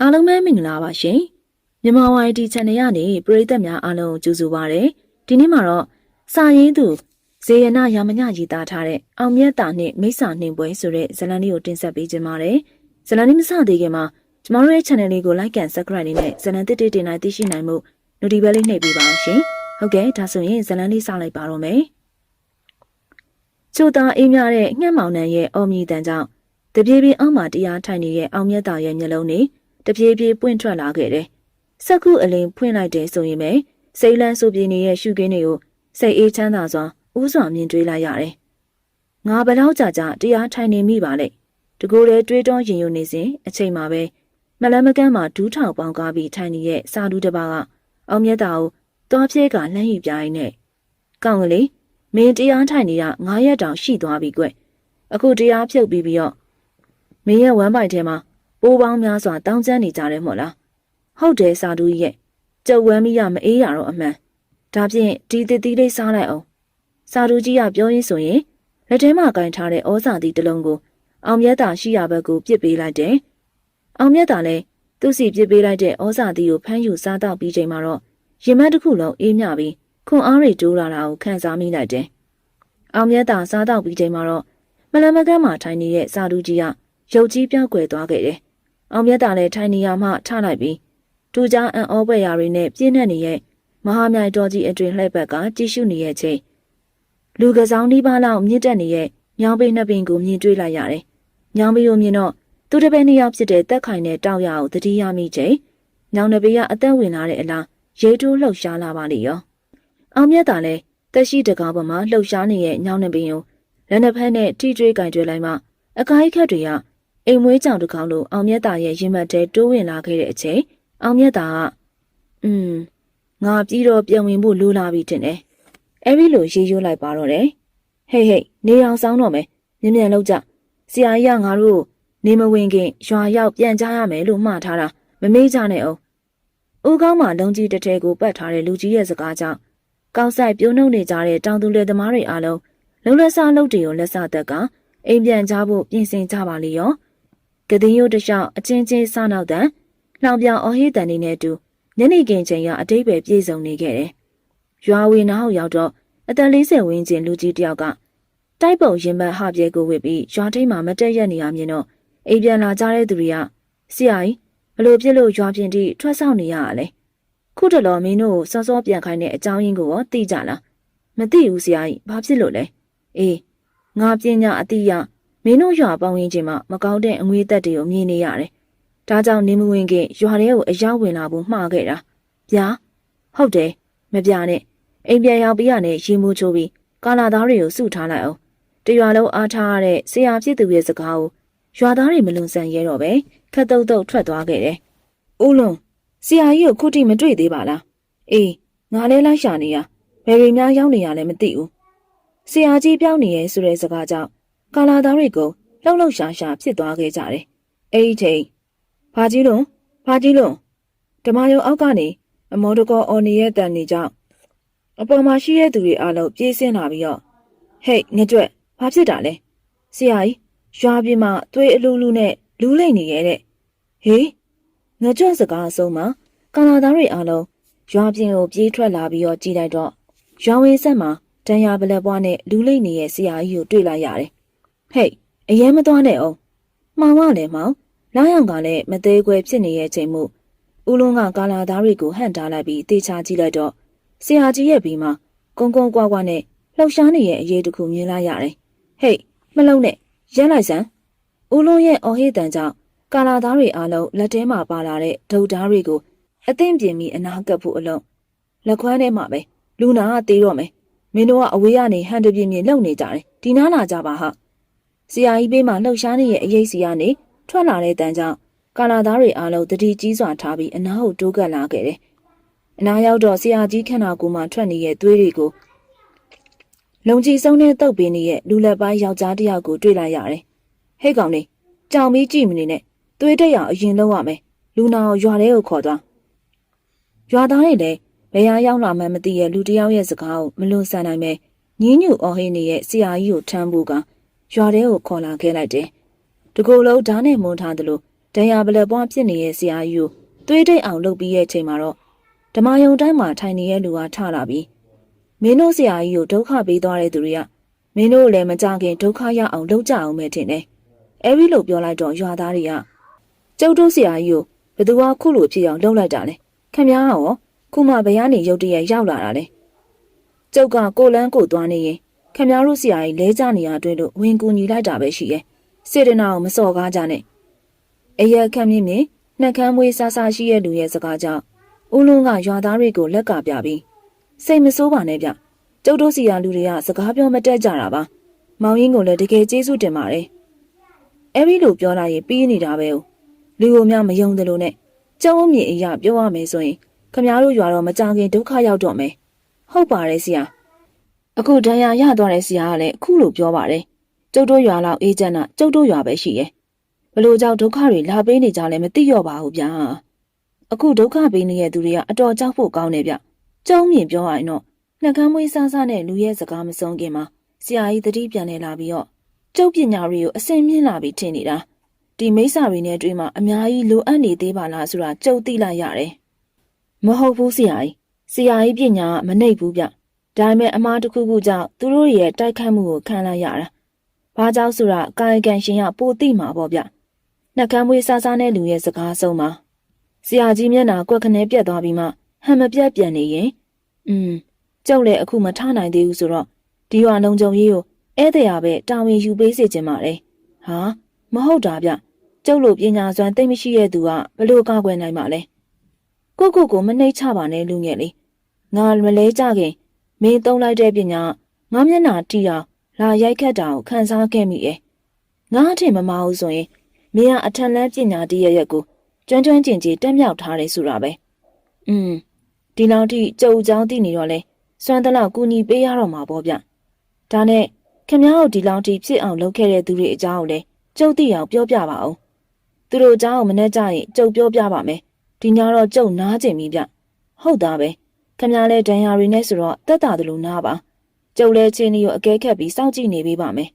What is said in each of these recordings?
အားလုံးပဲမင်္ဂလာပါရှင်မြန်မာ YT Channel ကနေပရိသတ်များအားလုံးကိုကြိုဆိုပါရစေဒီနေ့မှာတော့စာရေးသူဇေယနာရာမညရေးသားထားတဲ့အောင်မြတ်တာနှင့်မိစ္ဆာနှင်ပွဲဆိုတဲ့ဇာတ်လမ်းလေးကိုတင်ဆက်ပေးခြင်းပါတယ်ဇာတ်လမ်းလေးမစသေးခင်မှာကျမတို့ရဲ့ channel လေးကို like and subscribe လေးနဲ့ဇာတ်လမ်းတစ်တစ်တင်လိုက်သိရှိနိုင်မှု notification လေးနှိပ်ပေးပါအောင်ရှင်ဟုတ်ကဲ့ဒါဆိုရင်ဇာတ်လမ်းလေးစလိုက်ပါတော့မယ်ချိုသားအေးမြတဲ့ငှက်မောင်နှံရဲ့အော်မြည်တန်ကြောင့်တပြေးပြေးအောက်မှာတရားထိုင်နေတဲ့အောင်မြတ်တာရဲ့မျက်လုံးတွေ တပြေးပြေးပွင့်ထွက်လာခဲ့တယ်။စက္ခုအလင်းဖွင့်လိုက်တယ်ဆိုရင်ပဲစိတ်လန်းဆိုပြေနေတဲ့ရှုခင်းတွေကိုစိတ်အေးချမ်းသာစွာဥစွာမြင်တွေ့လိုက်ရတယ်။ငါဘလောက်ကြာကြာတရားထိုင်နေမိပါလေ။တကူလေတွေးတောရင်ယုံနေစဉ်အချိန်မှာပဲမလန်းမကန်းမှာဒူးထောင်ပေါင်းကားပြီးထိုင်နေတဲ့စာဒူးတစ်ပါးကအောင်မြတ်တာကိုတွားပြဲကလှမ်းယူပြိုင်းနဲ့ကောင်းကလေးမင်းတရားထိုင်နေတာ9ရက်တောင်ရှိသွားပြီကွ။အခုတရားဖြုတ်ပြီးပြီးတော့မင်းရဲ့ဝမ်းပိုက်ထဲမှာ ပိုးပေါင်းများစွာတောင်းကျမ်းနေကြတယ်မို့လားဟုတ်တယ်စာတူကြီးရဲ့ကြုတ်ဝမ်းမိရမအေးရတော့အမှန်ဒါဖြင့်ဒီတစ်သီးလေးစားလိုက်အောင်စာတူကြီးကပြောရင်းဆိုရင်လက်ထဲမှာကင်ထားတဲ့ဩဇာသီးတစ်လုံးကိုအောင်မြတ်တာရှိရဘက်ကိုပြစ်ပေးလိုက်တယ်အောင်မြတ်တာလည်းသူ့စီပြစ်ပေးလိုက်တဲ့ဩဇာသီးကိုဖမ်းယူစားတော့ပြီးချိန်မှာတော့ရင်မက်တစ်ခုလုံးအေးမြပြီးခွန်အားတွေတိုးလာတာကိုခံစားမိလိုက်တယ်အောင်မြတ်တာစားတော့ပြီးချိန်မှာတော့မလမကန်းမှာထိုင်နေတဲ့စာတူကြီးကရုပ်ကြီးပြောင်းကွယ်သွားခဲ့တယ်။ အောင်မြတ်တာလည်းထိုင်နေရမှထလိုက်ပြီးဒူကြားအံ့ဩပွေရာတွေနဲ့ပြည့်နှက်နေတဲ့မဟာမြိုင်တော်ကြီးအတွင်လှည့်ဘက်ကကြည့်ရှုနေရဲ့ချိန်လူကစားနီးပါးလောက်မြင့်တက်နေတဲ့ညောင်ပိနှစ်ပင်ကိုမြင်တွေ့လိုက်ရတယ်။ညောင်ပိကိုမြင်တော့သူတစ်ပည့်နှစ်ယောက်ဖြစ်တဲ့တက်ခိုင်နဲ့တောက်ရအောင်တတိယမိချိန်ညောင်နှစ်ပင်ကအသက်ဝင်လာတဲ့အလားရေတိုးလှုပ်ရှားလာပါလေရော။အောင်မြတ်တာလည်းတက်ရှိတကားပေါ်မှာလှုပ်ရှားနေတဲ့ညောင်နှစ်ပင်ကိုလက်နှစ်ဖက်နဲ့ထိတွေ့ကင်ကျွဲလိုက်မှအကိုင်းခက်တွေက အိမ်မွေးကြောင်တစ်ကောင်လိုအောင်မြတ်တာရဲ့ရင်မတ်တဲတိုးဝင်လာခဲ့တဲ့အချိန်အောင်မြတ်တာကอืมငါပြီးတော့ပြန်ဝင်ဖို့လိုလာပြီတင်တယ်အဲ့ဒီလိုရေးရိုးလိုက်ပါတော့တယ်ဟေးဟေးနေအောင်စောင်းတော့မယ်မြင်မြန်လောက်ကြဆရာကြီးကငါတို့နေမဝင်ခင်ရွာရောက်ပြန်ကြရမယ်လို့မှားထားတာမမေ့ကြနဲ့အောင်ဦးကောင်းမှာလုံကြီးတစ်ထဲကိုပတ်ထားတဲ့လူကြီးရဲ့စကားကြောင့်ကောက်ဆိုင်ပြုံးနှုတ်နေကြတဲ့တောင်သူလယ်သမားတွေအားလုံးလုံလက်စားလုပ်တွေကိုလက်စသက်ကအိမ်ပြန်ကြဖို့ပြင်ဆင်ကြပါလေရော ကတဲ့ရိုးတလျှောက်အချင်းချင်းစားနောက်တန်လောင်ပြောင်အော်ဟေးတန်နေနဲ့တူညနေခင်းချိန်ကအတိတ်ပဲပြေဆုံးနေခဲ့တယ်။ရွာဝေနာဟောက်ရောက်တော့အသက်40ဝန်းကျင်လူကြီးတယောက်ကတိုက်ပုံရင်ဘတ်ဟပြဲကိုဝစ်ပြီးရွာထိပ်မှာမတက်ရက်နေရမြင်တော့အိမ်ပြန်လာကြတဲ့သူတွေကဆရာကြီးဘလို့ဖြစ်လို့ရွာပြင်တိထွက်ဆောင်နေရတာလဲခုတလောမင်းတို့စောစောပြန်ခိုင်းတဲ့အကြောင်းရင်းကိုရောသိကြလားမသိဘူးဆရာကြီးဘာဖြစ်လို့လဲအေးငါပညာအတိအယ မင်းတို့ရွာပေါင်းရင်းချင်းမှာမကောင်းတဲ့အငွေသက်တွေကိုမြင်နေရတယ်။ဒါကြောင့်နေမဝင်ခင်ရွာထဲကိုအရောက်ဝင်လာဖို့မှားခဲ့တာ။ဗျာဟုတ်တယ်မပြနဲ့အိမ်ပြန်ရောက်ပြီးရနဲ့ရေမိုးချိုးပြီးကာလာသားတွေကိုစုထားလိုက်အောင်။တရွာလုံးအားထားရတဲ့ဆရာဖြစ်သူရဲ့စကားကိုရွာသားတွေမလွန်ဆန်ရဲတော့ပဲခက်တုတ်တုတ်ထွက်သွားခဲ့တယ်။ဦးလုံးဆရာကြီးကိုခုထိမတွေ့သေးပါလား။အေးငါလဲလိုက်ရှာနေရဘယ်ရီများရောက်နေရလဲမသိဘူး။ဆရာကြီးပြောင်းနေရဲဆိုတဲ့စကားကြောင့် ကာလာသားတွေကိုလှုပ်လှုပ်ရှားရှားဖြစ်သွားခဲ့ကြတယ်။အဲ့ဒီချိန်ဘာကြီးလုံးဘာကြီးလုံးဓမ္မယုံအောက်ကနေအမောတကောအော်နေရဲ့တန်နေကြောင့်အပေါ်မှာရှိတဲ့သူတွေအားလုံးပြေးဆင်းလာပြီးတော့ဟဲ့ငကြွက်ဘာဖြစ်တာလဲဆရာကြီးရွာပြင်မှာသွေးအလူလူနဲ့လူးလိမ့်နေရဲ့တဲ့ဟေးငကြွက်စကားအဆုံးမှာကာလာသားတွေအားလုံးရွာပြင်ကိုပြေးထွက်လာပြီးတော့ကြည်လိုက်တော့ရွာဝင်းဆက်မှာတန်ရာပလက်ပွားနဲ့လူးလိမ့်နေတဲ့ဆရာကြီးကိုတွေ့လိုက်ရတယ် ဟဲ့အရင်မသွားနဲ့အောင်မှောင်ကလည်းမှောင်လာရောင်ကလည်းမသေးခွဲဖြစ်နေရဲ့ချိန်မှုဦးလုံးကကာလာသားတွေကိုဟန့်တားလိုက်ပြီးတေချာကြည့်လိုက်တော့ဆရာကြီးရဲ့ဘီမှာကုန်းကုန်းကွာကွာနဲ့လှောက်ရှားနေရဲ့အရေးတစ်ခုမြင်လိုက်ရတယ်ဟေ့မလုံးနဲ့ရက်လိုက်စမ်းဦးလုံးရဲ့အော်ဟစ်တန်ကြောင့်ကာလာသားတွေအားလုံးလက်ထဲမှာပါလာတဲ့ဒုတ်ဓားတွေကိုအသင့်ပြင်ပြီးအနာကပ်ဖို့အလုံးလက်ခွမ်းထဲမှာပဲလူနာကတေးတော့မယ်မင်းတို့ကအဝေးကနေဟန်တပြင်းပြင်းလှုပ်နေကြတယ်ဒီနားလာကြပါဟာ ဆရာကြီးဘေးမှာလှုပ်ရှားနေရဲ့အရေးစီကနေထွက်လာတဲ့တန်ကြောင့်ကာလာသားတွေအားလုံးတတိကြီးစွာထားပြီးအနားကိုတိုးကပ်လာခဲ့တယ်။အနားရောက်တော့ဆရာကြီးခန္ဓာကိုယ်မှာထွက်နေတဲ့သွေးတွေကိုလုံကြီးစုံနဲ့တုပ်ပေးနေတဲ့လူလက်ပိုင်းယောက်ျားတစ်ယောက်ကိုတွေ့လိုက်ရတယ်။ဟဲ့ကောင်လေးကြောင်ပြီးကြည့်မနေနဲ့သွေးတက်ရအောင်အရင်လုံးရမယ်။လူနာကိုရွာထဲကိုခေါ်သွား။ရွာသားတွေလည်းဘယ်ဟာရောက်လာမှမသိရဲ့လူတစ်ယောက်ရဲ့စကားကိုမလွန်ဆန်နိုင်ပဲညင်းညူအော်ဟင်းနေတဲ့ဆရာကြီးကိုထမ်းဖို့က ရွာထဲကိုခေါ်လာခဲ့လိုက်တယ်။တကူလုံးဓာတ်နဲ့မွန်းထားသလိုတဒဏ်ရာပလက်ပွားဖြစ်နေတဲ့ဆရာကြီးကိုသွေးတိတ်အောင်လုပ်ပြီးရဲ့အချိန်မှာတော့ဓမ္မယုံတိုင်းမှာထိုင်နေတဲ့လူကထလာပြီးမင်းတို့ဆရာကြီးကိုဒုက္ခပေးသွားတဲ့သူတွေကမင်းတို့ကိုလည်းမကြခင်ဒုက္ခရအောင်လုပ်ကြအောင်ပဲထင်တယ်။အဲဒီလိုပြောလိုက်တော့ရွာသားတွေကကျုပ်တို့ဆရာကြီးကိုဘယ်သူကခုလိုဖြစ်အောင်လုပ်လိုက်တာလဲ။ခင်ဗျားရောခုမှဘယ်ကနေရုတ်တရက်ရောက်လာတာလဲ။ကျုပ်ကကိုလန်းကိုသွားနေရင် ခင်ဗျားတို့ဆရာကြီးလဲကြနေရအတွင်းလို့ဝင်ကူညီလိုက်တာပဲရှိရဲ့။စေတနာကိုမစော်ကားကြနဲ့။အရက်ခမ်းမြင့်မြင့်နှက်ခမ်းမွေးဆာဆာရှိရဲ့လူရဲ့စကားကြောင့်ဦးလုံးကရွာသားတွေကိုလက်ကပြပြီးစိတ်မဆိုးပါနဲ့ဗျ။ကျုပ်တို့စီရလူတွေကစကားပြောမတက်ကြတာပါ။မောင်ရင်းကိုလည်းတကယ်ကျေးဇူးတင်ပါတယ်။အဲဒီလိုပြောလိုက်ရင်ပြီးနေတာပဲ။လူကိုများမယုံတယ်လို့နဲ့ကျောင်းအမြင့်အရာပြောရမယ်ဆိုရင်ခမများတို့ရွာတော့မကြခင်ဒုက္ခရောက်တော့မယ်။ဟုတ်ပါတယ်ဆရာ။ အခုဒဏ်ရာရသွားတဲ့ဆရာကလည်းအခုလိုပြောပါတယ်။ကျုပ်တို့ရွာလောက်အေးချမ်းတာကျုပ်တို့ရွာပဲရှိရဲ့။ဘလို့ကြောင့်ဒုက္ခတွေလာပေးနေကြလဲမသိတော့ပါဘူးဗျာ။အခုဒုက္ခပေးနေတဲ့သူတွေကအတော်ကြောက်ဖို့ကောင်းနေဗျ။ကျောင်းမြင့်ပြောရရင်တော့နှကမ်းမွေးဆားဆားနဲ့လူရဲ့စကားမဆုံးခင်မှာဆရာကြီးတတိပြန်နေလာပြီးတော့ကျုပ်ပညာတွေကိုအစင်မြင့်လာပြီးထင်နေတာဒီမိစ္ဆာတွေနဲ့တွေ့မှအများကြီးလိုအပ်နေသေးပါလားဆိုတာကျုပ်သိလိုက်ရတယ်မဟုတ်ဘူးဆရာကြီးဆရာကြီးပညာကမနှိပ်ဘူးဗျ ဒါပေမဲ့အမားတစ်ခုခုကြောင့်သူတို့ရဲ့တိုက်ခတ်မှုကိုခံလိုက်ရတာဘာကြောင့်ဆိုတာကာယကံရှင်ကပိုသိမှာပေါ့ဗျနှကမ်းမွေးဆားဆားနဲ့လူရဲ့စကားဆုံးမှာဆရာကြီးမျက်နှာကွက်ခနဲပြတ်သွားပြီးမှဟန်မပြတ်ပြန်နေရင်อืมကျုပ်လည်းအခုမထနိုင်သေးဘူးဆိုတော့ဒီရွာလုံးကြုံရေးကိုဧည့်သည်ရပဲတာဝန်ယူပေးစေချင်ပါတယ်။ဟာမဟုတ်တာဗျ။ကျုပ်လိုပညာစွမ်းသိမ့်မရှိတဲ့သူကဘလို့ကောက်ွယ်နိုင်မှာလဲ။ကိုကိုကိုမနှိမ့်ချပါနဲ့လူငယ်လေး။ငါမလဲကြခင် မင်းသုံးလိုက်တဲ့ပညာငါမျက်နာတီအောင်လာရိုက်ခတ်တာကိုခံစားခဲ့မိရဲ့။ငါအထင်မမအောင်ဆိုရင်မင်းကအထက်လန်းပညာတည့်ရရက်ကိုကျွမ်းကျွမ်းကျင်ကျင်တက်မြောက်ထားတယ်ဆိုတာပဲ။อืมဒီလောက်ထိကြုံကြောင်းသိနေတော့လဲစွမ်းတလောက်ကူညီပေးရတော့မှာပေါ့ဗျ။ဒါနဲ့ခင်ဗျားတို့ဒီလောက်ထိဖြစ်အောင်လုပ်ခဲ့တဲ့သူတွေအကြောင်းကိုလည်းကျုပ်သိအောင်ပြောပြပါအောင်။သူတို့အကြောင်းကိုမနှက်ကြရင်ကျုပ်ပြောပြပါမယ်။ဒီညတော့ကျုပ်နားကျင်ပြီဗျ။ဟုတ်သားပဲ။ ခင်ဗျားလည်းဒဏ်ရာတွေနဲ့ဆိုတော့တက်တာတလို့နားပါ။ကျုပ်လည်းချင်းကြီးကိုအကဲခတ်ပြီးစောင့်ကြည့်နေပေးပါမယ်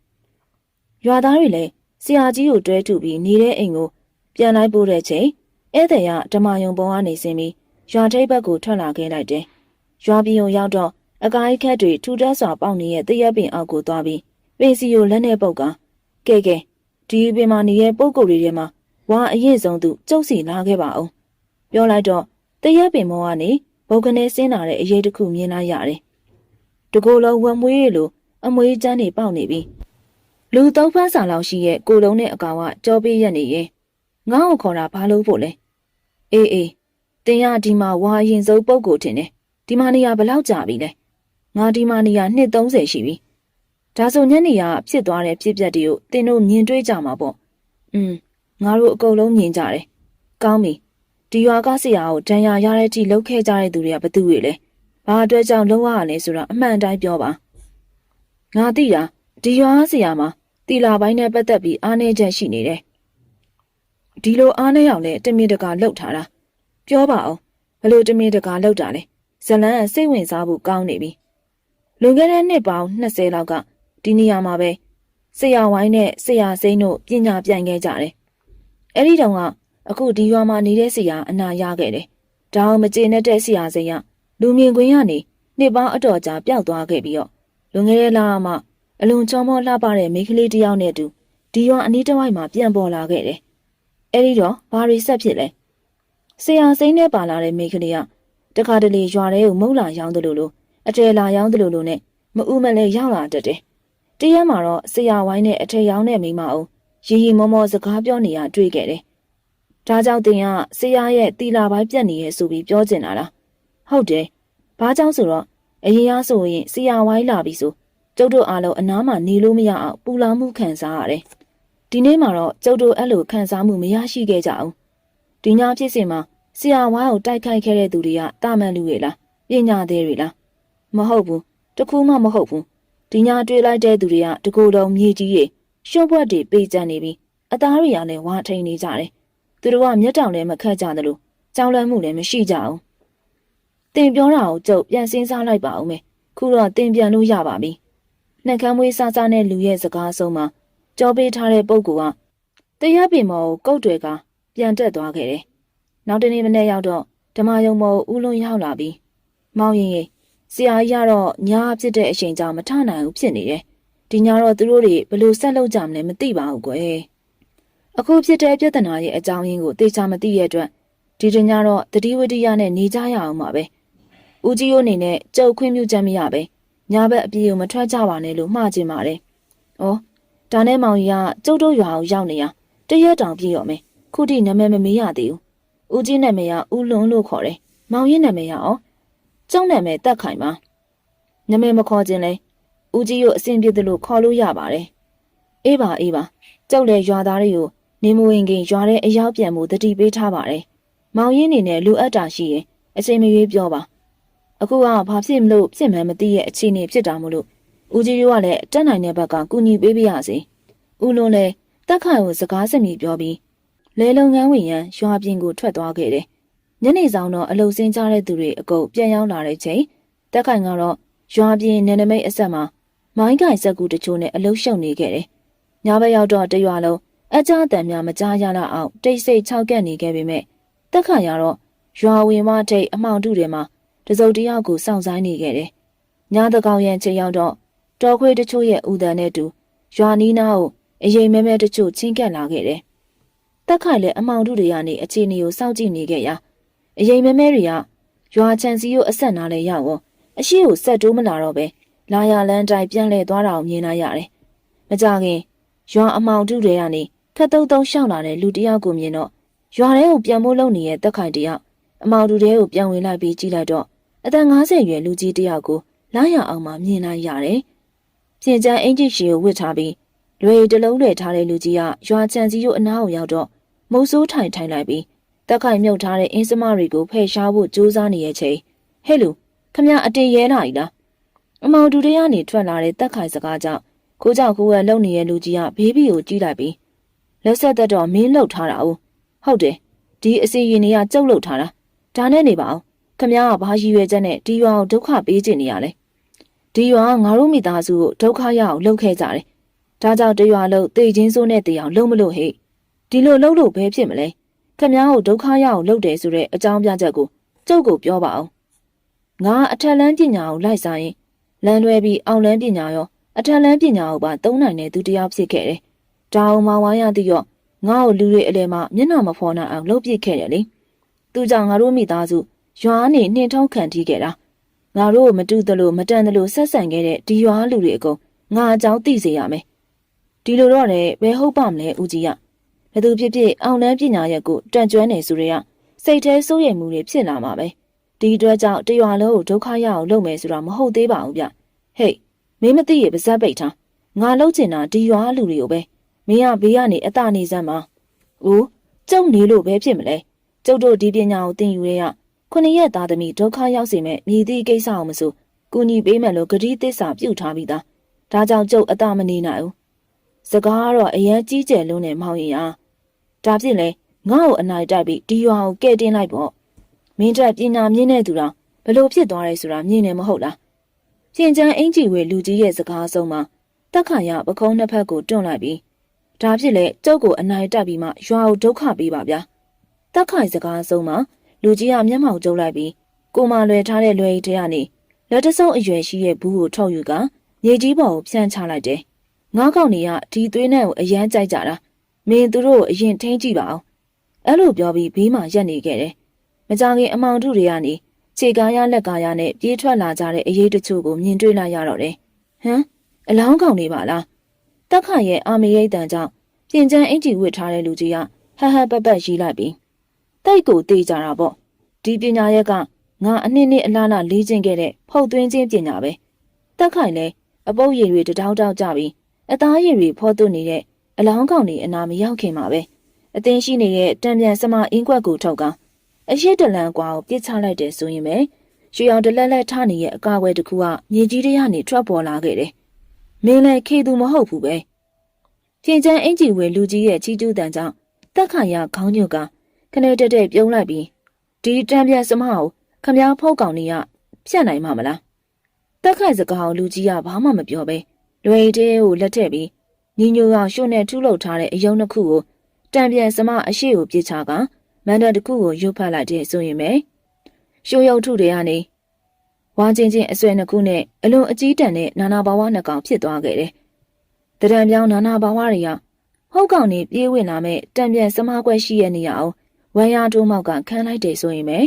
။ရွာသားတွေလည်းဆရာကြီးကိုတွဲထုပြီးနေတဲ့အိမ်ကိုပြန်လိုက်ပို့တဲ့ချိန်ဧည့်သည်ကဓမ္မယုံပေါ်ကနေဆင်းပြီးရွာထိပ်ဘက်ကိုထွက်လာခဲ့လိုက်တယ်။ရွာပြည်ုံရောက်တော့အကားခက်တွေထူထပ်စွာပေါက်နေတဲ့တရက်ပင်အောက်ကိုသွားပြီးပင်စီကိုလက်နဲ့ပုတ်ကကဲကဲဒီပင်မနေတဲ့ပုံကိုယ်တွေထဲမှာဝါအရင်ဆုံးသူကျုပ်စီလာခဲ့ပါအောင်ပြောလိုက်တော့တရက်ပင်မောကနေ ဘုတ်ကနေဆင်းလာတဲ့အရေးတစ်ခုမြင်လိုက်ရတယ်တကိုယ်လုံးဝမွေးလို့အမွေးချမ်းတွေပေါက်နေပြီလူသုံးဖန်းစာလောက်ရှိရဲ့ကိုလုံးနဲ့အကောင်ကကြောပေးရက်နေရင်ငါ့ကိုခေါ်တာဘာလို့ဖို့လဲအေးအေးတင်ရဒီမှာဝါအရင်ဆုံးပုံကိုတင်တယ်ဒီမှာနေရဘလောက်ကြာပြီလဲငါဒီမှာနေရနှစ်30ရှိပြီဒါဆိုညနေကဖြစ်သွားတဲ့ဖြစ်ပျက်တွေကိုတင်တို့မြင်တွေ့ကြမှာပေါ့อืมငါတို့အကုန်လုံးမြင်ကြတယ်ကောင်းပြီ ဒီရွာကဆရာကိုဒဏ်ရာရတဲ့အထိလှုပ်ခဲ့ကြတဲ့သူတွေကဘသူတွေလဲဘာအတွက်ကြောင့်လှုပ်ရလဲဆိုတာအမှန်တိုင်းပြောပါငါသိတာဒီရွာဆရာမှာတီလာပိုင်းနဲ့ပတ်သက်ပြီးအားနည်းချက်ရှိနေတယ်ဒီလိုအားနည်းအောင်လဲတမင်တကာလှုပ်ထားတာပြောပါအောင်ဘလို့တမင်တကာလှုပ်တာလဲဇလန်းကစိတ်ဝင်စားဖို့ကောင်းနေပြီလွန်ခဲ့တဲ့နှစ်ပေါင်း20လောက်ကဒီနေရာမှာပဲဆရာဝိုင်းနဲ့ဆရာစိမ့်တို့ပညာပြိုင်ခဲ့ကြတယ်အဲ့ဒီတောင်က အခုဒီရွာမှာနေတဲ့ဆရာအနာရခဲ့တယ်ဒါအောင်မကျေနပ်တဲ့ဆရာစိမ့်ကလူမြင်ကွင်းကနေနှစ်ပေါင်းအတော်ကြာပျောက်သွားခဲ့ပြီးတော့လွန်ခဲ့တဲ့လမှအလွန်ချောမောလှပတဲ့မိန်းကလေးတစ်ယောက်နဲ့အတူဒီရွာအနီးတစ်ဝိုက်မှာပြန်ပေါ်လာခဲ့တယ်အဲ့ဒီတော့ဘာတွေဆက်ဖြစ်လဲဆရာစိမ့်နဲ့ပါလာတဲ့မိန်းကလေးကတခါတလေရွာထဲကိုမုတ်လာရောင်းတယ်လို့လို့အတဲလာရောင်းတယ်လို့လို့နဲ့မဥမလဲရောက်လာတတ်တယ်။တရက်မှာတော့ဆရာဝိုင်းနဲ့အထက်ရောင်းတဲ့မိမအောင်ရီရီမောမောစကားပြောနေရတွေ့ခဲ့တယ်။ ဒါကြောင့်တင်ကဆရာရဲ့တီလာပိုင်းပြက်နေရဲ့ဆိုပြီးပြောကျင်လာတာ။ဟုတ်တယ်။ဘာကြောင့်ဆိုတော့အရင်ကဆိုရင်ဆရာဝိုင်းလာပြီဆိုကျုပ်တို့အားလုံးအနားမှာနေလို့မရအောင်ပူလောင်မှုခံစားရတယ်။ဒီနေ့မှာတော့ကျုပ်တို့အဲ့လိုခံစားမှုမရရှိခဲ့ကြအောင်။ဒီညဖြစ်စဉ်မှာဆရာဝိုင်းကိုတိုက်ခိုက်ခဲ့တဲ့သူတွေကတာမန်လူတွေလားပညာသေးတွေလားမဟုတ်ဘူးတခုမှမဟုတ်ဘူးဒီညာတွေးလိုက်တဲ့သူတွေကတကူတော်မြေကြီးတွေရှုပ်ဘွက်တွေပေးကြနေပြီးအသားတွေကလည်းဝါထိန်နေကြတယ် သူတို့ကမျက်တောင်လည်းမခတ်ကြသလိုကြောင်လန့်မှုလည်းမရှိကြအောင်တင်ပြောတာကိုကြုတ်ပြန်စင်းစားလိုက်ပါဦးမယ်ခုတော့တင်ပြန်လို့ရပါပြီနှက်ခမ်းမွေးစားစားနဲ့လူရဲ့စကားဆုံးမှာကြောပေးထားတဲ့ပုံကတရားပင်မော်ကိုကုတ်တွေကပြန်တက်သွားခဲ့တယ်။နောက်တနေ့မနေ့ရောက်တော့ဓမ္မယုံမောဦးလွန်ရောက်လာပြီးမောင်ရင်ရင်ဆရာကြီးကတော့ညာဖြစ်တဲ့အချိန်ကြောင့်မထနိုင်ဘူးဖြစ်နေတယ်။ဒီညတော့သူတို့တွေဘယ်လိုဆက်လုပ်ကြမလဲမသိပါဘူးကွယ်။ အခုဖြစ်တဲ့ပြဿနာရဲ့အကြောင်းရင်းကိုသေချာမသိတဲ့အတွက်ဒီတညတော့တတိဝတ္တရနဲ့နေကြရအောင်ပါပဲ။ဦးကြီးတို့အနေနဲ့ကြုတ်ခွင့်ပြုချက်မရပဲညာဘက်အပြေကိုမထွက်ကြပါနဲ့လို့မှားချင်ပါတယ်။ဩဒါနဲ့မောင်ကြီးကကျုပ်တို့ရွာကိုရောက်နေရတရက်တောင်ပြည့်ရောမယ်။ခုထိနာမည်မမေးရသေးဘူး။ဦးကြီးနာမည်ကဦးလွန်လို့ခေါ်တယ်။မောင်ရင်နာမည်ကရောကျောင်းနာမည်တက်ခိုင်ပါ။နာမည်မခေါ်ခြင်းလဲဦးကြီးတို့အဆင်ပြေသလိုခေါ်လို့ရပါတယ်။အေးပါအေးပါကျုပ်လည်းရွာသားတွေကို နေမဝင်ခင်ရွာထဲအရောက်ပြန်မှုတတိပေးထားပါတယ်။မောင်ရင်နေနဲ့လူအပ်တာရှိရင်အချိန်မရွေးပြောပါ။အခုကဘာဖြစ်မလို့ဖြစ်မှန်းမသိရဲ့အခြေအနေဖြစ်တာမို့လို့ဦးကြီးတို့ကလည်းတက်နိုင်တဲ့ဘက်ကကူညီပေးပြရစီ။ဦးလွန်လည်းတက်ခိုင်ကိုစကားစမြည်ပြောပြီးလဲလုံငန်းဝင်ရန်ရွာပြင်ကိုထွက်သွားခဲ့တယ်။ညနေဆောင်တော့အလုံစင်းကြတဲ့သူတွေအကုန်ပြန်ရောက်လာတဲ့ချိန်တက်ခိုင်ကတော့ရွာပြင်နယ်နိမိတ်အဆက်မှာမိုင်းကိုင်စက်ကူတချို့နဲ့အလုံရှုံနေခဲ့တယ်။ညဘက်ရောက်တော့တရွာလုံး အကြအတန်များမကြားရလောက်အောင်တိတ်ဆိတ်ခြောက်ကပ်နေခဲ့ပေမဲ့တက်ခိုင်ကတော့ရွာဝင်မထိတ်အမောင်တုတွေမှာတစုံတယောက်ကိုစောင့်ဆိုင်နေခဲ့တယ်။ညတကောင်ရန်ချိန်ရောက်တော့တော်ခွေးတချို့ရဲ့ဥဒန်နဲ့တူရွာနီးနားကိုအရင်မဲမဲတချို့ချင်းကပ်လာခဲ့တယ်။တက်ခိုင်လည်းအမောင်တုတွေကနေအခြေအနေကိုစောင့်ကြည့်နေခဲ့ရာအရင်မဲမဲတွေကရွာချန်စီကိုအဆက်နားလဲရောက်ရောအရှိကိုဆက်တိုးမလာတော့ပဲလာရလန်းတိုင်းပြန်လဲသွားတာကိုမြင်လိုက်ရတယ်။မကြခင်ရွာအမောင်တုတွေကနေ ခက်တုံးတုံးရှောက်လာတဲ့လူတစ်ယောက်ကိုမြင်တော့ရွာထဲကိုပြန်မိုးလုံနေတဲ့တက်ခိုင်တယောက်အမောင်တုတွေကိုပြန်ဝင်လိုက်ပြီးကြည့်လိုက်တော့အသက်50ရွယ်လူကြီးတစ်ယောက်ကိုလာရအောင်မှမြင်လိုက်ရတယ်။ပြင်ကျန်းအင်ဂျီရှီကိုဝစ်ထားပြီးလွေတလုံးလွယ်ထားတဲ့လူကြီးကရွာချန်စီကိုအနားကိုရောက်တော့မုတ်ဆိုးထိုင်ထိုင်လိုက်ပြီးတက်ခိုင်မြုပ်ထားတဲ့အင်းစမတွေကိုဖယ်ရှားဖို့ကြိုးစားနေရဲ့ချိန်ဟဲ့လူခမအတေရဲလာ ਈ လားအမောင်တူတွေကနေထွက်လာတဲ့တက်ခိုင်စကားကြောင့်ကိုကြောက်ကိုဝဲလုံနေတဲ့လူကြီးကဘေးဘီကိုကြည့်လိုက်ပြီး လက်ဆက်သက်တော့မင်းလှုပ်ထားတာ哦ဟုတ်တယ်ဒီအစီရင်တွေကကြုတ်လှုပ်ထားတာဒါနဲ့နေပါအောင်ခမကဘာရည်ရွယ်ချက်နဲ့ဒီရွာကိုဒုက္ခပေးချင်နေရလဲဒီရွာကငါတို့မိသားစုကိုဒုက္ခရအောင်လုပ်ခဲ့ကြတယ်ဒါကြောင့်တရွာလုံးတေချင်းစိုးနဲ့တေအောင်လုပ်မလို့ဟဲ့ဒီလိုလုပ်လို့ဘယ်ဖြစ်မလဲခမကိုဒုက္ခရအောင်လုပ်တယ်ဆိုတဲ့အကြောင်းပြချက်ကိုကျုပ်ကိုပြောပါအောင်ငါအထက်လန်းပညာကိုလိုက်စားရင်လမ်းလွဲပြီးအောင်လန်းပညာရောအထက်လန်းပညာကိုပါသုံးနိုင်တဲ့သူတစ်ယောက်ဖြစ်ခဲ့တယ်။ ဒါအောင်မဝါရသည်ရောငါ့ကိုလူတွေအလဲမှာမျက်နှာမဖော်နိုင်အောင်လုပ်ပစ်ခဲ့တယ်လေ။သူကြောင့်ငါတို့မိသားစုရွာနေနှင်ထုံးခံတီးခဲ့တာ။ငါတို့မတူသလိုမတန်သလိုဆက်ဆံခဲ့တဲ့ဒီရွာလူတွေအကုန်ငါအကြောင်းသိစေရမယ်။ဒီလိုတော့လည်းဘယ်ဟုတ်ပါမလဲဦးကြီးက။ဘယ်သူဖြစ်ဖြစ်အောင်လန်းပညာရက်ကိုတန်ကျွမ်းနေဆိုရဲကစိတ်แท้စိုးရိမ်မှုတွေဖြစ်လာမှာပဲ။ဒီအတွက်ကြောင့်တရွာလုံးကိုဒုက္ခရအောင်လုပ်မယ်ဆိုတာမဟုတ်သေးပါဘူးဗျ။ဟေးမင်းမသိရပါဇက်ပိတ်ထားငါလှုပ်ချင်တာဒီရွာလူတွေကိုပဲ မင်းကဘေးကနေအတနေစမ်းပါ။အိုးကျုံနေလို့ပဲဖြစ်မလဲ။ကျုပ်တို့ဒီပညာကိုသင်ယူရဲရခုနှစ်ရက်သားသမီးဒုက္ခရောက်စေမဲ့မြည်သည့်ကိစ္စအောင်မစို့ကူညီပေးမယ်လို့ဂတိသစ္စာပြုထားပြီးသား။ဒါကြောင့်ကျုပ်အတမနေနိုင်ဘူး။စကားကတော့အရန်ကြီးကျယ်လုံးနဲ့မောင်းရင်အားဒါဖြစ်လေငါ့ကိုအနိုင်တိုက်ပြီးဒီရွာကိုကဲ့တင်လိုက်ပေါ့။မင်းတက်ပညာမြင့်တဲ့သူတော်ဘလို့ဖြစ်သွားရဲဆိုတာမြင်နေမဟုတ်လား။ပြင်ချမ်းအင်ကြီးဝေလူကြီးရဲ့စကားဆုံးမှာတက်ခါရပကုံးနှစ်ဖက်ကိုတွန့်လိုက်ပြီး ဒါဖြစ်လေကျုပ်ကိုအနိုင်တက်ပြီးမှရွာကိုဒုက္ခပေးပါဗျာ။တက်ခိုင်စကားဆုံးမှာလူကြီးကမျက်မှောက်ကျုပ်လိုက်ပြီးကိုမလွယ်ထားတဲ့လွယ်ရီထဲကနေလက်တဆုပ်အရွယ်ရှိတဲ့ဘူးကိုထုတ်ယူကမြေကြီးပေါ်ကိုဖြန့်ချလိုက်တယ်။ငါးကောင်တွေကဒီသွေးနဲ့ကိုအရန်ကြိုက်ကြတာ။မင်းသူတို့ကိုအရင်ထိန်းကြည့်ပါအောင်။အဲ့လိုပြောပြီးဘေးမှာရက်နေခဲ့တယ်။မကြခင်အမောင်တို့တွေကနေခြေကားရလက်ကားရနဲ့ပြေးထွက်လာကြတဲ့အရေးတချို့ကိုမြင်တွေ့လိုက်ရတော့တယ်။ဟမ်အလောင်းကောင်တွေပါလား။ တက်ခါရဲ့အာမေရိတ်တန်ကြောင့်ပြင်ကျန်းအင်ကြီးဝစ်ထားတဲ့လူကြီးကဟဟပပရီးလိုက်ပြီးတိတ်ကိုတေးကြတာပေါ့။ဒီပညာရက်ကငါအနှစ်နှစ်အလားလားလေးကျင့်ခဲ့တဲ့ဖုတ်သွင်းခြင်းပညာပဲ။တက်ခိုင်လဲအပုပ်ရည်တွေတတောင်းတောက်ကြပြီးအသားရည်တွေဖော်သွင်းနေတဲ့အလောင်းကောင်တွေအနာမရောက်ခင်မှာပဲအသင်းရှိနေတဲ့တံပြန်စမအင်းကွက်ကိုထုတ်ကအရှိတလန်ကွာကိုပြစ်ချလိုက်တယ်ဆိုရင်ပဲရွှေအောင်တလက်လက်ထနေရဲ့အကာအကွယ်တစ်ခုကမြေကြီးတွေကနေထွက်ပေါ်လာခဲ့တယ်။ မင်းလည်းခေသူမဟုတ်ဘူးပဲ။ပြင်ချမ်းအင်ကြီးဝဲလူကြီးရဲ့ချီတူးတန်ကြောင့်တက်ခါရခေါင်းညွတ်ကခနဲ့တက်တက်ပြုံးလိုက်ပြီးဒီတံပြန်စမကိုခမားဖောက်ကောင်တွေကဖြတ်နိုင်မှာမလား။တက်ခိုင်စကားကိုလူကြီးကဘာမှမပြောပဲလွယ်တဲကိုလက်ထက်ပြီးညီညိုအောင်ရှုံနဲ့ထူးလုပ်ထားတဲ့အယုံတစ်ခုကိုတံပြန်စမအရှိကိုပြစ်ချကမန္တတစ်ခုကိုရွတ်ဖတ်လိုက်တဲ့ဆိုရင်ပဲရှိုးရုပ်ထုတွေကနေ ဝါချင်းချင်းအဆွဲနှစ်ခုနဲ့အလွန်အကြီးတန်းတဲ့နာနာဘာဝနှစ်ကောင်ဖြစ်သွားခဲ့တယ်။တရံပြောင်းနာနာဘာဝတွေကဟုတ်ကောင်နေပြေးဝင်လာမဲ့တံပြန်စမကွက်ရှိရဲ့နေရာအောင်ဝမ်းရတိုးမောက်ကခန်းလိုက်တယ်ဆိုရင်ပဲ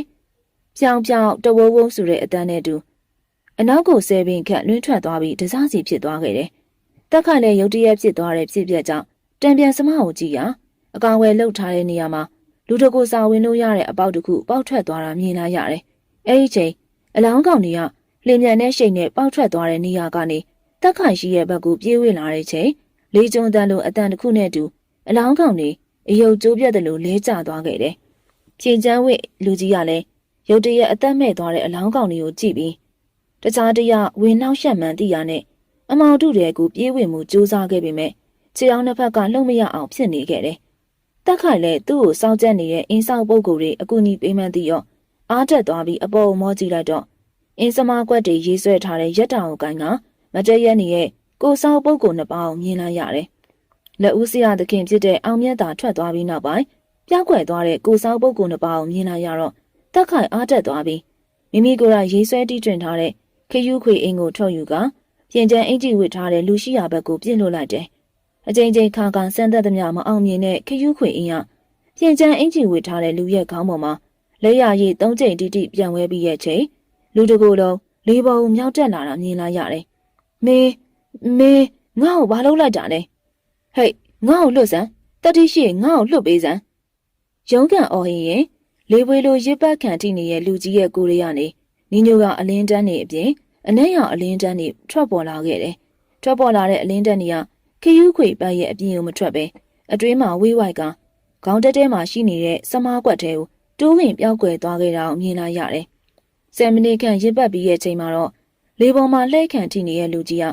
ပြောင်ပြောင်တဝုံဝုံဆိုတဲ့အတန်းနဲ့တူအနောက်ကိုဆဲပင်ခတ်လွှင့်ထွက်သွားပြီးတစားစီဖြစ်သွားခဲ့တယ်။တက်ခတ်လည်းရုတ်တရက်ဖြစ်သွားတဲ့ဖြစ်ပျက်ကြောင့်တံပြန်စမကိုကြည့်ရအကောင်ဝယ်လှုပ်ထားတဲ့နေရာမှာလူတကူစာဝင်လို့ရတဲ့အပေါက်တစ်ခုပေါက်ထွက်သွားတာမြင်လာရတယ်။အဲဒီချိန် အလောင်းကောင်တွေကလင်မြန်တဲ့ရှိန်နဲ့ပေါက်ထွက်သွားတဲ့နေရာကနေတက်ခိုင်ရှိရဲ့ဘက်ကိုပြေးဝင်လာတဲ့ချိန်လေးကျုံတန်းလိုအတန်တစ်ခုနဲ့တူအလောင်းကောင်တွေအယုတ်ကျိုးပြတ်တယ်လို့လဲကျသွားခဲ့တယ်။ဖြင်ချမ်းဝိလူကြီးကလည်းရုတ်တရက်အသက်မဲ့သွားတဲ့အလောင်းကောင်တွေကိုကြည့်ပြီးတခြားတရဝင်နှောက်ရှက်မှန်တိရနဲ့အမောင်တုတွေကိုပြေးဝင်မှုစူးစမ်းခဲ့ပေမဲ့ခြေအောင်တစ်ဖက်ကလှုပ်မရအောင်ဖြစ်နေခဲ့တယ်။တက်ခိုင်လည်းသူ့ကိုစောင့်ကြက်နေတဲ့အင်းဆောင်ပုဂ္ဂိုလ်တွေအကူအညီပေးမှန်းသိရော အားတက်သွားပြီးအပေါ်မောကြည့်လိုက်တော့အင်းစမားကွက်တွေရေးဆွဲထားတဲ့ရက်တောင်ကိုင်းကမတရက်နေရဲ့ကိုဆောင်ပုဂ္ဂိုလ်နှစ်ပါးကိုမြင်လိုက်ရတယ်။လက်ဦးစရသခင်ဖြစ်တဲ့အောင်မြတ်သာထွက်သွားပြီးနောက်ပိုင်းပြောက်ွယ်သွားတဲ့ကိုဆောင်ပုဂ္ဂိုလ်နှစ်ပါးကိုမြင်လိုက်ရတော့တက်ခိုင်အားတက်သွားပြီးမိမိကိုယ်တိုင်ရေးဆွဲတီးတွင်ထားတဲ့ခယူးခွေအင်းကိုထုတ်ယူကပြင်ကျန်းအင်ကြီးဝစ်ထားတဲ့လူရှိရာဘက်ကိုပြင့်လွတ်လိုက်တယ်။အကြိမ်ကြိမ်ခါခါဆန်းသက်သမျှမအောင်မြင်တဲ့ခယူးခွေအင်းကပြင်ကျန်းအင်ကြီးဝစ်ထားတဲ့လူရဲ့ခေါင်းပေါ်မှာ လက်ရရည်သုံးချိန်တိတိပြန်ဝဲပြီးရဲ့ချိန်လူတကူလုံးလေးပေါ်ကိုမြောက်တက်လာတာမြင်လာရတယ်။မေမေငါ့ကိုဘာလုပ်လိုက်တာလဲ။ဟဲ့ငါ့ကိုလွတ်စမ်းတတိရှိငါ့ကိုလွတ်ပေးစမ်း။ရုံးကန်အော်ဟင်ရင်လေးပွေလိုရစ်ပတ်ခံထိနေတဲ့လူကြီးရဲ့ကိုရီးယားနေနီညိုကအလင်းတန်းနေအပြင်အနက်ရောင်အလင်းတန်းနေထွက်ပေါ်လာခဲ့တယ်။ထွက်ပေါ်လာတဲ့အလင်းတန်းတွေကခယူးခွေပတ်ရဲ့အပြင်ကိုမထွက်ပဲအတွင်းမှာဝေးဝိုက်ကခေါင်းတက်တဲမှာရှိနေတဲ့စမားကွက်ထဲကို တိုးဝင်ပြောက်ကွယ်သွားခဲ့တာကိုမြင်လာရတယ်။ဆယ်မိနစ်ခန့်ရစ်ပတ်ပြီးရဲ့ချိန်မှာတော့လေပေါ်မှာလှဲခံထိနေတဲ့လူကြီးက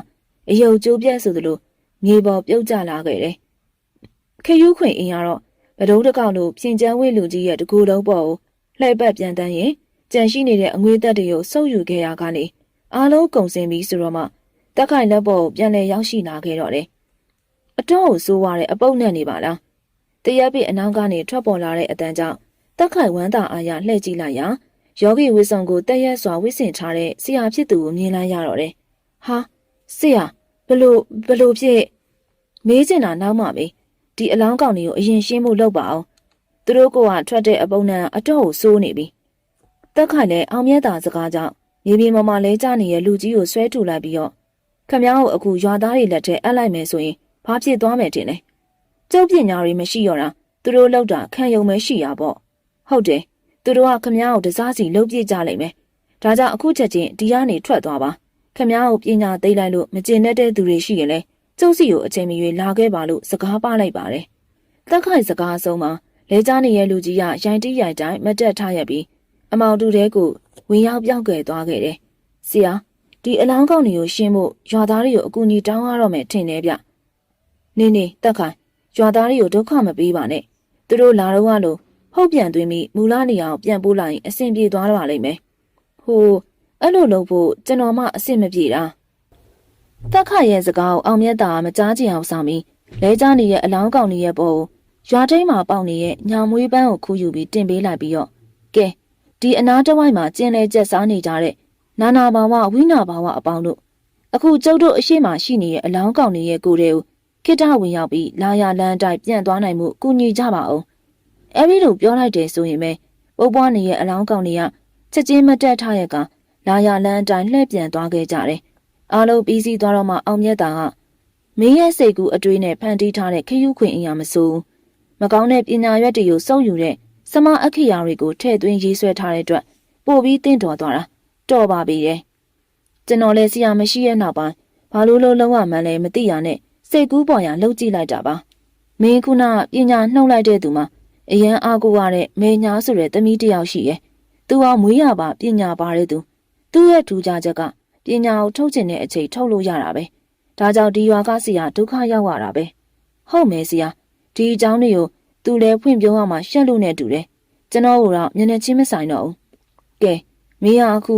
အယုတ်ကျိုးပြက်ဆိုသလိုမြေပေါ်ပြုတ်ကျလာခဲ့တယ်။ခယူးခွေအင်းကတော့ဗဒုံးတစ်ကောက်လိုပြင်ကျန်းဝေးလူကြီးရဲ့တကူလုံးပေါ်ကိုလှည့်ပတ်ပြန်တန်းရင်ကြံရှိနေတဲ့အငွေသက်တွေကိုစုပ်ယူခဲ့ရကနေအားလုံးကုန်စင်ပြီးဆိုတော့မှတက်ခိုင်လက်ပေါ်ကိုပြန်လဲရောက်ရှိလာခဲ့တော့တယ်။အတော့ကိုစိုးရတဲ့အပုပ်နဲ့နေပါလား။တရက်ပြည့်အနောက်ကနေထွက်ပေါ်လာတဲ့အတန်းကြောင့် တက်ခိုင်ဝမ်းသာအားရလှည့်ကြည့်လိုက်ရာယောဂီဝိဆောင်ကိုတက်ရက်စွာဝိဆင်ထားတဲ့ဆရာဖြစ်သူကိုမြင်လိုက်ရတော့တယ်။ဟာဆရာဘလို့ဘလို့ဖြစ်မေးချင်တာနောက်မှပဲဒီအလောင်းကောင်တွေကိုအရင်ရှင်းဖို့လုပ်ပါအောင်။သူတို့ကထွက်တဲ့အပုံနဲ့အတော့ကိုစိုးနေပြီ။တက်ခိုင်လည်းအောင်မြတ်တာစကားကြောင့်မြေပြင်ပေါ်မှာလဲကျနေတဲ့လူကြီးကိုဆွဲထုတ်လိုက်ပြီးတော့ခမ ्या ကိုအခုရွာသားတွေလက်ထဲအပ်လိုက်မယ်ဆိုရင်ဘာဖြစ်သွားမယ်တင်လဲ။ကျုပ်ပညာတွေမရှိတော့တာသူတို့လောက်တာခံယုံမဲရှိရပေါ့။ ဟုတ်တယ်သူတို့ကခမ ्या ကိုတစားစီလှုပ်ပြကြလိမ့်မယ်။ဒါကြောင့်အခုချက်ချင်းဒီကနေထွက်သွားပါ။ခမ ्या ကိုပညာသိလိုက်လို့မကျင်တတ်တဲ့သူတွေရှိရင်လေကျုပ်စီကိုအချိန်မရွေးလာခဲ့ပါလို့စကားပါလိုက်ပါတယ်။တက်ခိုင်စကားအဆုံးမှာလဲကြားနေတဲ့လူကြီးကရိုင်တိရိုင်တိုင်းမတက်ထားရပြီးအမောင်တူတဲကိုဝင်ရောက်ပြောင်းကွယ်သွားခဲ့တယ်။ဆရာဒီအလောင်းကောင်းတွေကိုရှင်းဖို့ရွာသားတွေကိုအကူအညီတောင်းရတော့မယ်ထင်တယ်ဗျ။နေနေတက်ခိုင်ရွာသားတွေကိုဒုက္ခမပေးပါနဲ့။သူတို့လာတော့ကလို့ ဟုတ်ပြန်သွင်းပြီးမူလနေအောင်ပြန်ပို့လိုက်ရင်အဆင်ပြေသွားတော့ပါလိမ့်မယ်။ဟိုအဲ့လိုလုပ်ဖို့ကျွန်တော်မှအဆင်မပြေတာ။တက်ခရဲ့စကားကိုအောင်မြတ်တာမကြားချင်အောင်ဆောင်ပြီးလဲကြနေရဲ့အလောင်းကောင်တွေရဲ့ပေါ်ကိုရွာထိန်မှာပေါက်နေတဲ့ညာမွေးပန်းကိုခူးယူပြီးတင်ပေးလိုက်ပြီးတော့ကဲဒီအနားတစ်ဝိုက်မှာကျင်းလဲကျက်စားနေကြတဲ့နာနာဘာဝဝိနာဘာဝအပေါင်းတို့အခုကျုပ်တို့အရှိမရှိနေရဲ့အလောင်းကောင်တွေရဲ့ကိုယ်တွေကိုခိတဝင်ရောက်ပြီးလာရလန်းတိုင်းပြန်သွားနိုင်မှုကူညီကြပါအောင် အဲ့ဒီလိုပြောလိုက်တယ်ဆိုရင်ပဲပုပ်ပွားနေရဲ့အလောင်းကောင်တွေကချက်ချင်းမတက်ထားရကလာရလန်းအတိုင်းလှည့်ပြန်သွားခဲ့ကြတယ်အားလုံးပြီးစီးသွားတော့မှအောင်မြတ်တာကမင်းရဲ့စိတ်ကူးအတွေးနဲ့ဖန်တီးထားတဲ့ခရုခွင်အင်ရမစိုးမကောင်းတဲ့ပညာရွက်တွေကိုစုံယူတဲ့စမအခရာတွေကိုထည့်သွင်းရေးဆွဲထားတဲ့အတွက်ပို့ပြီးတင့်တော်သွားတာတော်ပါပြီတဲ့ကျွန်တော်လည်းဆရာမရှိရဲ့နောက်ပိုင်းဘာလို့လို့လုံးဝမှန်းလဲမသိရနဲ့စိတ်ကူးပေါ်ရလှုပ်ကြည့်လိုက်တာပါမင်းခုနပညာနှုတ်လိုက်တဲ့သူမှာ အရန်အားကိုရတဲ့မေညာဆိုတဲ့သမီးတစ်ယောက်ရှိရဲ့သူဟာမွေးရပါပညာပါတဲ့သူသူ့ရဲ့ထူးခြားချက်ကပညာကိုထုတ်ကျင်တဲ့အချိန်ထုတ်လို့ရတာပဲဒါကြောင့်ဒီရွာကဆရာဒုက္ခရောက်ရတာပဲဟုတ်မယ်ဆရာဒီအကြောင်းတွေကိုသူလည်းဖွင့်ပြောရမှရှက်လို့နဲ့တူတယ်ကျွန်တော်ကတော့မျက်နှာချင်းမဆိုင်တော့ဘူးကဲမင်းကအခု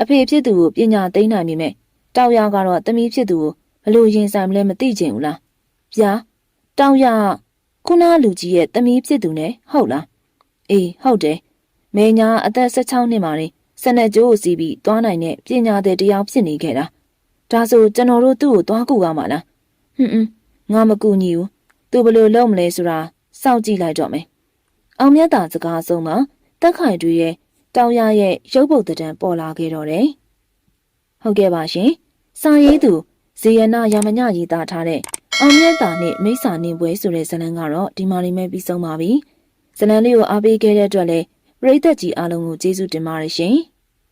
အဖေဖြစ်သူကိုပညာသိမ်းနိုင်ပြီမဲ့တောက်ရကတော့တမီးဖြစ်သူကိုဘလို့ရင်ဆိုင်မလဲမသိချင်ဘူးလားဗျာတောက်ရ ခုနလူကြီးရဲ့တမီးဖြစ်သူနဲ့ဟုတ်လားအေးဟုတ်တယ်မေညာအသက်16နှစ်မှာနေစနက်ကျိုးကိုစီးပြီးသွားနိုင်တဲ့ပညာသည်တစ်ယောက်ဖြစ်နေခဲ့တာဒါဆိုကျွန်တော်တို့သူ့ကိုသွားကူရမှာလားဟွန်းဟွန်းငါမကူညီဘူးသူဘယ်လိုလုပ်မလဲဆိုတာစောင့်ကြည့်လိုက်တော့မယ်အောင်မြတ်တာစကားဆုံးမှာတက်ခိုင်တွေရဲ့တောင်ရရဲ့ရုပ်ပုတ်တံပေါ်လာခဲ့တော့တယ်ဟုတ်ကဲ့ပါရှင်စာရေးသူဇေယနာရမညရေးသားထားတဲ့ အောင်မြတ်တာနဲ့မိစ္ဆာနေပွဲဆိုတဲ့ဇာတ်လမ်းကတော့ဒီမှာနေမဲ့ပြီးဆုံးပါပြီ။ဇာတ်လမ်းလေးကိုအားပေးခဲ့တဲ့အတွက်လည်းပရိသတ်ကြီးအားလုံးကိုကျေးဇူးတင်ပါတယ်ရှင်။